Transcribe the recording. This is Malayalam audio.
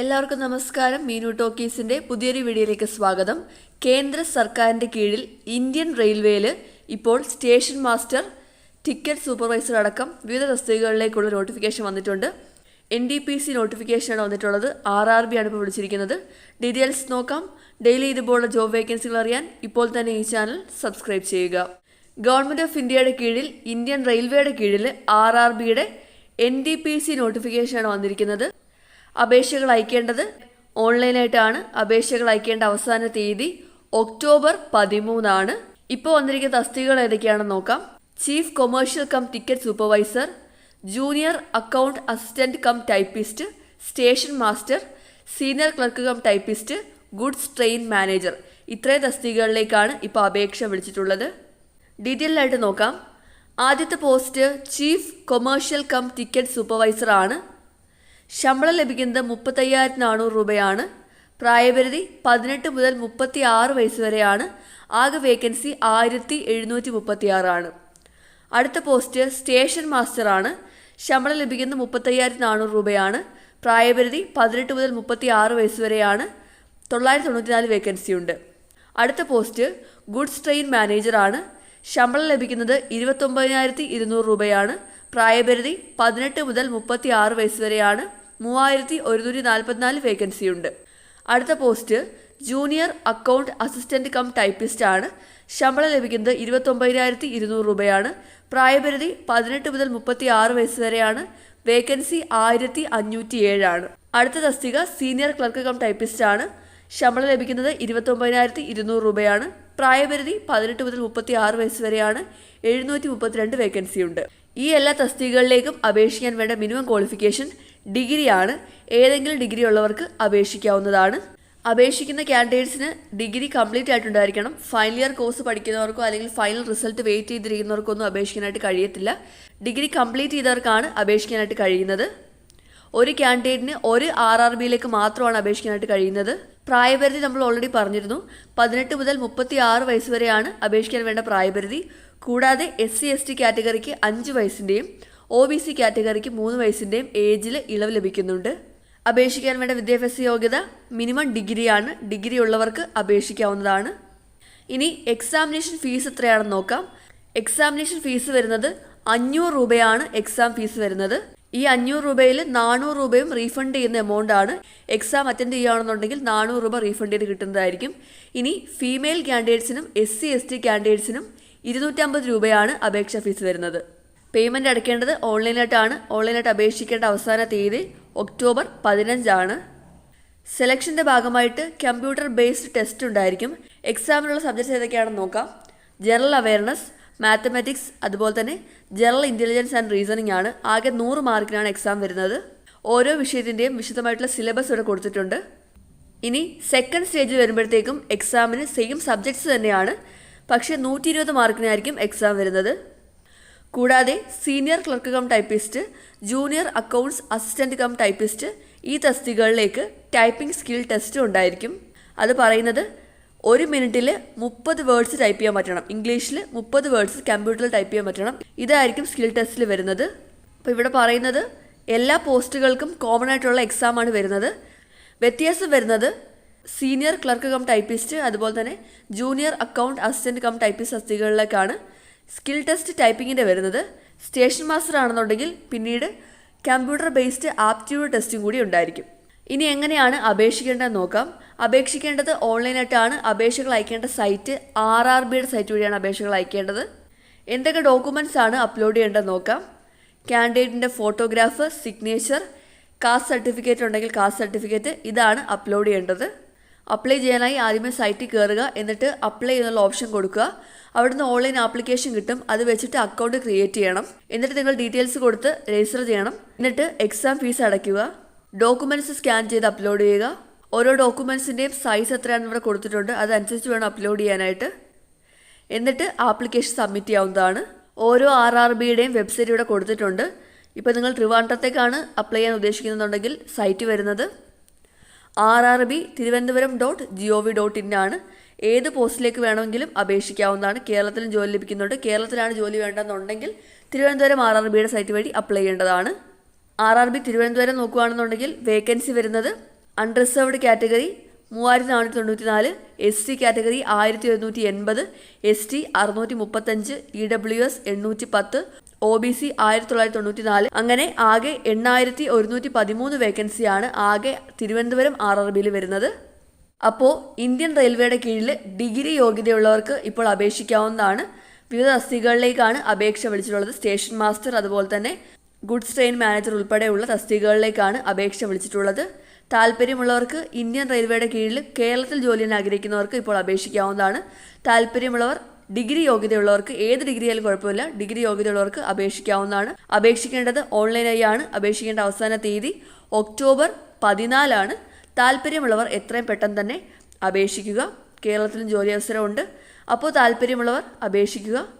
എല്ലാവർക്കും നമസ്കാരം. മീനു ടോക്കീസിന്റെ പുതിയൊരു വീഡിയോയിലേക്ക് സ്വാഗതം. കേന്ദ്ര സർക്കാരിന്റെ കീഴിൽ ഇന്ത്യൻ റെയിൽവേയിൽ ഇപ്പോൾ സ്റ്റേഷൻ മാസ്റ്റർ ടിക്കറ്റ് സൂപ്പർവൈസർ അടക്കം വിവിധ തസ്തികകളിലേക്കുള്ള നോട്ടിഫിക്കേഷൻ വന്നിട്ടുണ്ട്. എൻ ഡി പി സി നോട്ടിഫിക്കേഷനാണ് വന്നിട്ടുള്ളത്. ആർ ആർ ബി ആണ് ഇപ്പോൾ വിളിച്ചിരിക്കുന്നത്. ഡീറ്റെയിൽസ് നോക്കാം. ഡെയിലി ഇതുപോലുള്ള ജോബ് വേക്കൻസികൾ അറിയാൻ ഇപ്പോൾ തന്നെ ഈ ചാനൽ സബ്സ്ക്രൈബ് ചെയ്യുക. ഗവൺമെന്റ് ഓഫ് ഇന്ത്യയുടെ കീഴിൽ ഇന്ത്യൻ റെയിൽവേയുടെ കീഴിൽ ആർ ആർ ബിയുടെ എൻ ഡി പി സി നോട്ടിഫിക്കേഷനാണ് വന്നിരിക്കുന്നത്. അപേക്ഷകൾ അയക്കേണ്ടത് ഓൺലൈനായിട്ടാണ്. അപേക്ഷകൾ അയക്കേണ്ട അവസാന തീയതി ഒക്ടോബർ പതിമൂന്നാണ്. ഇപ്പോൾ വന്നിരിക്കുന്ന തസ്തികകൾ ഏതൊക്കെയാണെന്ന് നോക്കാം. Chief commercial cum ticket supervisor junior account assistant cum typist station master senior clerk cum typist goods train manager. ഇത്രയും തസ്തികകളിലേക്കാണ് ഇപ്പോൾ അപേക്ഷ വിളിച്ചിട്ടുള്ളത്. ഡീറ്റെയിൽ ആയിട്ട് നോക്കാം. ആദ്യത്തെ post chief commercial cum ticket supervisor ആണ് ശമ്പളം ലഭിക്കുന്നത് മുപ്പത്തയ്യായിരത്തി നാനൂറ് രൂപയാണ്. പ്രായപരിധി പതിനെട്ട് മുതൽ മുപ്പത്തി ആറ് വയസ്സ് വരെയാണ്. ആകെ വേക്കൻസി ആയിരത്തി എഴുന്നൂറ്റി മുപ്പത്തി ആറാണ് അടുത്ത പോസ്റ്റ് സ്റ്റേഷൻ മാസ്റ്റർ ആണ് ശമ്പളം ലഭിക്കുന്നത് മുപ്പത്തയ്യായിരത്തി നാനൂറ് രൂപയാണ്. പ്രായപരിധി പതിനെട്ട് മുതൽ മുപ്പത്തി ആറ് വയസ്സ് വരെയാണ്. തൊള്ളായിരത്തി തൊണ്ണൂറ്റിനാല് വേക്കൻസി ഉണ്ട്. അടുത്ത പോസ്റ്റ് ഗുഡ്സ് ട്രെയിൻ മാനേജർ ആണ് ശമ്പളം ലഭിക്കുന്നത് ഇരുപത്തൊമ്പതിനായിരത്തി ഇരുന്നൂറ് രൂപയാണ്. പ്രായപരിധി പതിനെട്ട് മുതൽ മുപ്പത്തി ആറ് വയസ്സ് വരെയാണ്. മൂവായിരത്തി ഒരുന്നൂറ്റി നാൽപ്പത്തിനാല് വേക്കൻസിയുണ്ട്. അടുത്ത post junior account assistant cum typist ആണ്. ശമ്പളം ലഭിക്കുന്നത് ഇരുപത്തൊമ്പതിനായിരത്തി ഇരുന്നൂറ് രൂപയാണ്. പ്രായപരിധി പതിനെട്ട് മുതൽ മുപ്പത്തി ആറ് വയസ്സ് വരെയാണ്. വേക്കൻസി ആയിരത്തി അഞ്ഞൂറ്റി ഏഴാണ് അടുത്ത തസ്തിക സീനിയർ ക്ലർക്ക് കം ടൈപ്പിസ്റ്റ് ആണ്. ശമ്പളം ലഭിക്കുന്നത് ഇരുപത്തൊമ്പതിനായിരത്തി ഇരുന്നൂറ് രൂപയാണ്. പ്രായപരിധി പതിനെട്ട് മുതൽ മുപ്പത്തി ആറ് വയസ്സ് വരെയാണ്. എഴുന്നൂറ്റി മുപ്പത്തിരണ്ട് വേക്കൻസി ഉണ്ട് ഈ എല്ലാ തസ്തികകളിലേക്കും അപേക്ഷിക്കാൻ വേണ്ട മിനിമം ക്വാളിഫിക്കേഷൻ ഡിഗ്രിയാണ്. ഏതെങ്കിലും ഡിഗ്രി ഉള്ളവർക്ക് അപേക്ഷിക്കാവുന്നതാണ്. അപേക്ഷിക്കുന്ന കാൻഡിഡേറ്റ്സിന് ഡിഗ്രി കംപ്ലീറ്റ് ആയിട്ടുണ്ടായിരിക്കണം. ഫൈനൽ ഇയർ കോഴ്സ് പഠിക്കുന്നവർക്കോ അല്ലെങ്കിൽ ഫൈനൽ റിസൾട്ട് വെയിറ്റ് ചെയ്തിരിക്കുന്നവർക്കോ ഒന്നും അപേക്ഷിക്കാനായിട്ട് കഴിയത്തില്ല. ഡിഗ്രി കംപ്ലീറ്റ് ചെയ്തവർക്കാണ് അപേക്ഷിക്കാനായിട്ട് കഴിയുന്നത്. ഒരു കാൻഡിഡേറ്റിന് ഒരു ആർ ആർ ബിയിലേക്ക് മാത്രമാണ് അപേക്ഷിക്കാനായിട്ട് കഴിയുന്നത്. പ്രായപരിധി നമ്മൾ ഓൾറെഡി പറഞ്ഞിരുന്നു. പതിനെട്ട് മുതൽ മുപ്പത്തി ആറ് വയസ്സ് വരെയാണ് അപേക്ഷിക്കാൻ വേണ്ട പ്രായപരിധി. കൂടാതെ എസ് സി എസ് ടി കാറ്റഗറിക്ക് അഞ്ച് വയസ്സിന്റെയും ഒ ബി സി കാറ്റഗറിക്ക് മൂന്ന് വയസ്സിന്റെയും ഏജിൽ ഇളവ് ലഭിക്കുന്നുണ്ട്. അപേക്ഷിക്കാൻ വേണ്ട വിദ്യാഭ്യാസ യോഗ്യത മിനിമം ഡിഗ്രിയാണ്. ഡിഗ്രി ഉള്ളവർക്ക് അപേക്ഷിക്കാവുന്നതാണ്. ഇനി എക്സാമിനേഷൻ ഫീസ് എത്രയാണെന്ന് നോക്കാം. എക്സാമിനേഷൻ ഫീസ് വരുന്നത് അഞ്ഞൂറ് രൂപയാണ് എക്സാം ഫീസ് വരുന്നത്. ഈ അഞ്ഞൂറ് രൂപയിൽ നാനൂറ് രൂപയും റീഫണ്ട് ചെയ്യുന്ന എമൗണ്ട് ആണ്. എക്സാം അറ്റൻഡ് ചെയ്യുകയാണെന്നുണ്ടെങ്കിൽ നാനൂറ് രൂപ റീഫണ്ട് ചെയ്ത് കിട്ടുന്നതായിരിക്കും. ഇനി ഫീമെയിൽ ക്യാൻഡിഡേറ്റ്സിനും എസ് സി എസ് ടി ക്യാൻഡിഡേറ്റ്സിനും ഇരുന്നൂറ്റമ്പത് രൂപയാണ് അപേക്ഷ ഫീസ് വരുന്നത്. പേയ്മെന്റ് അടയ്ക്കേണ്ടത് ഓൺലൈനായിട്ടാണ് ഓൺലൈനായിട്ട് അപേക്ഷിക്കേണ്ട അവസാന തീയതി ഒക്ടോബർ പതിനഞ്ചാണ്. സെലക്ഷന്റെ ഭാഗമായിട്ട് കമ്പ്യൂട്ടർ ബേസ്ഡ് ടെസ്റ്റ് ഉണ്ടായിരിക്കും. എക്സാമിനുള്ള സബ്ജക്ട്സ് ഏതൊക്കെയാണെന്ന് നോക്കാം. ജനറൽ അവയർനെസ് മാത്തമാറ്റിക്സ് അതുപോലെ തന്നെ ജനറൽ ഇന്റലിജൻസ് ആൻഡ് റീസണിംഗ് ആണ്. ആകെ നൂറ് മാർക്കിനാണ് എക്സാം വരുന്നത്. ഓരോ വിഷയത്തിന്റെയും വിശദമായിട്ടുള്ള സിലബസ് ഇവിടെ കൊടുത്തിട്ടുണ്ട്. ഇനി സെക്കൻഡ് സ്റ്റേജിൽ വരുമ്പോഴത്തേക്കും എക്സാമിന് സെയിം സബ്ജക്ട്സ് തന്നെയാണ്. പക്ഷേ നൂറ്റി ഇരുപത് മാർക്കിനായിരിക്കും എക്സാം വരുന്നത്. കൂടാതെ senior clerk cum typist junior accounts assistant cum typist ഈ തസ്തികകളിലേക്ക് ടൈപ്പിംഗ് സ്കിൽ ടെസ്റ്റും ഉണ്ടായിരിക്കും. അത് പറയുന്നത് ഒരു മിനിറ്റിൽ മുപ്പത് വേർഡ്സ് ടൈപ്പ് ചെയ്യാൻ പറ്റണം. ഇംഗ്ലീഷിൽ മുപ്പത് വേർഡ്സ് കമ്പ്യൂട്ടറിൽ ടൈപ്പ് ചെയ്യാൻ പറ്റണം. ഇതായിരിക്കും സ്കിൽ ടെസ്റ്റിൽ വരുന്നത്. അപ്പോൾ ഇവിടെ പറയുന്നത് എല്ലാ പോസ്റ്റുകൾക്കും കോമൺ ആയിട്ടുള്ള എക്സാമാണ് വരുന്നത്. വ്യത്യാസം വരുന്നത് സീനിയർ ക്ലർക്ക് കം ടൈപ്പിസ്റ്റ് അതുപോലെ തന്നെ junior account assistant cum typist തസ്തികകളിലേക്കാണ് skill test ടൈപ്പിങ്ങിന്റെ വരുന്നത്. സ്റ്റേഷൻ മാസ്റ്റർ ആണെന്നുണ്ടെങ്കിൽ പിന്നീട് കമ്പ്യൂട്ടർ ബേസ്ഡ് ആപ്റ്റ്യൂഡ് ടെസ്റ്റും കൂടി ഉണ്ടായിരിക്കും. ഇനി എങ്ങനെയാണ് അപേക്ഷിക്കേണ്ടത് നോക്കാം. അപേക്ഷിക്കേണ്ടത് ഓൺലൈനായിട്ടാണ് അപേക്ഷകൾ അയക്കേണ്ട സൈറ്റ് ആർ ആർ ബിയുടെ സൈറ്റ് വഴിയാണ് അപേക്ഷകൾ അയക്കേണ്ടത്. എന്തൊക്കെ ഡോക്യുമെന്റ്സ് ആണ് അപ്ലോഡ് ചെയ്യേണ്ടത് നോക്കാം. കാൻഡിഡേറ്റിന്റെ ഫോട്ടോഗ്രാഫ് സിഗ്നേച്ചർ കാസ്റ്റ് സർട്ടിഫിക്കറ്റ് ഉണ്ടെങ്കിൽ കാസ്റ്റ് സർട്ടിഫിക്കറ്റ് ഇതാണ് അപ്ലോഡ് ചെയ്യേണ്ടത്. അപ്ലൈ ചെയ്യാനായി ആദ്യമേ സൈറ്റിൽ കയറുക എന്നിട്ട് അപ്ലൈ എന്നുള്ള ഓപ്ഷൻ കൊടുക്കുക. അവിടുന്ന് ഓൺലൈൻ ആപ്ലിക്കേഷൻ കിട്ടും. അത് വെച്ചിട്ട് അക്കൗണ്ട് ക്രിയേറ്റ് ചെയ്യണം. എന്നിട്ട് നിങ്ങൾ ഡീറ്റെയിൽസ് കൊടുത്ത് രജിസ്റ്റർ ചെയ്യണം. എന്നിട്ട് എക്സാം ഫീസ് അടയ്ക്കുക. ഡോക്യുമെന്റ്സ് സ്കാൻ ചെയ്ത് അപ്ലോഡ് ചെയ്യുക. ഓരോ ഡോക്യുമെന്റ്സിന്റെയും സൈസ് എത്രയാണെന്ന് ഇവിടെ കൊടുത്തിട്ടുണ്ട്. അതനുസരിച്ച് വേണം അപ്ലോഡ് ചെയ്യാനായിട്ട്. എന്നിട്ട് ആപ്ലിക്കേഷൻ സബ്മിറ്റ് ചെയ്യാവുന്നതാണ്. ഓരോ ആർ ആർ ബിയുടെയും വെബ്സൈറ്റ് ഇവിടെ കൊടുത്തിട്ടുണ്ട്. ഇപ്പോൾ നിങ്ങൾ ട്രിവാൻഡ്രത്തേക്കാണ് അപ്ലൈ ചെയ്യാൻ ഉദ്ദേശിക്കുന്നുണ്ടെങ്കിൽ സൈറ്റ് വരുന്നത്. R R B Thiruvananthapuram dot G O V dot in ആണ്. ഏത് പോസ്റ്റിലേക്ക് വേണമെങ്കിലും അപേക്ഷിക്കാവുന്നതാണ്. കേരളത്തിലും ജോലി ലഭിക്കുന്നുണ്ട്. കേരളത്തിലാണ് ജോലി വേണ്ടതെന്നുണ്ടെങ്കിൽ തിരുവനന്തപുരം ആർ ആർ ബിയുടെ സൈറ്റ് വഴി അപ്ലൈ ചെയ്യേണ്ടതാണ്. ആർ ആർ ബി തിരുവനന്തപുരം നോക്കുകയാണെന്നുണ്ടെങ്കിൽ വേക്കൻസി വരുന്നത് അൺറിസർവ്ഡ് കാറ്റഗറി മൂവായിരത്തി നാനൂറ്റി തൊണ്ണൂറ്റി നാല് എസ് സി കാറ്റഗറി ആയിരത്തി ഒരുന്നൂറ്റി എൺപത് എസ് ടി അറുന്നൂറ്റി മുപ്പത്തഞ്ച് ഇ ഡബ്ല്യു എസ് എണ്ണൂറ്റി പത്ത് ഒ ബി സി ആയിരത്തി തൊള്ളായിരത്തി തൊണ്ണൂറ്റി നാല് അങ്ങനെ ആകെ എണ്ണായിരത്തി ഒരുന്നൂറ്റി പതിമൂന്ന് വേക്കൻസിയാണ് ആകെ തിരുവനന്തപുരം ആർ ആർ ബിയിൽ വരുന്നത്. അപ്പോൾ ഇന്ത്യൻ റെയിൽവേയുടെ കീഴിൽ ഡിഗ്രി യോഗ്യതയുള്ളവർക്ക് ഇപ്പോൾ അപേക്ഷിക്കാവുന്നതാണ്. വിവിധ തസ്തികകളിലേക്കാണ് അപേക്ഷ വിളിച്ചിട്ടുള്ളത്. സ്റ്റേഷൻ മാസ്റ്റർ അതുപോലെ തന്നെ ഗുഡ്സ് ട്രെയിൻ മാനേജർ ഉൾപ്പെടെയുള്ള തസ്തികകളിലേക്കാണ് അപേക്ഷ വിളിച്ചിട്ടുള്ളത്. താല്പര്യമുള്ളവർക്ക് ഇന്ത്യൻ റെയിൽവേയുടെ കീഴിൽ കേരളത്തിൽ ജോലി ചെയ്യാൻ ആഗ്രഹിക്കുന്നവർക്ക് ഇപ്പോൾ അപേക്ഷിക്കാവുന്നതാണ്. താല്പര്യമുള്ളവർ ഡിഗ്രി യോഗ്യതയുള്ളവർക്ക് ഏത് ഡിഗ്രിയായാലും കുഴപ്പമില്ല. ഡിഗ്രി യോഗ്യതയുള്ളവർക്ക് അപേക്ഷിക്കാവുന്നതാണ്. അപേക്ഷിക്കേണ്ടത് ഓൺലൈനായി ആണ് അപേക്ഷിക്കേണ്ട അവസാന തീയതി ഒക്ടോബർ പതിനാലാണ്. താല്പര്യമുള്ളവർ എത്രയും പെട്ടെന്ന് തന്നെ അപേക്ഷിക്കുക. കേരളത്തിലും ജോലി അവസരമുണ്ട്. അപ്പോൾ താല്പര്യമുള്ളവർ അപേക്ഷിക്കുക.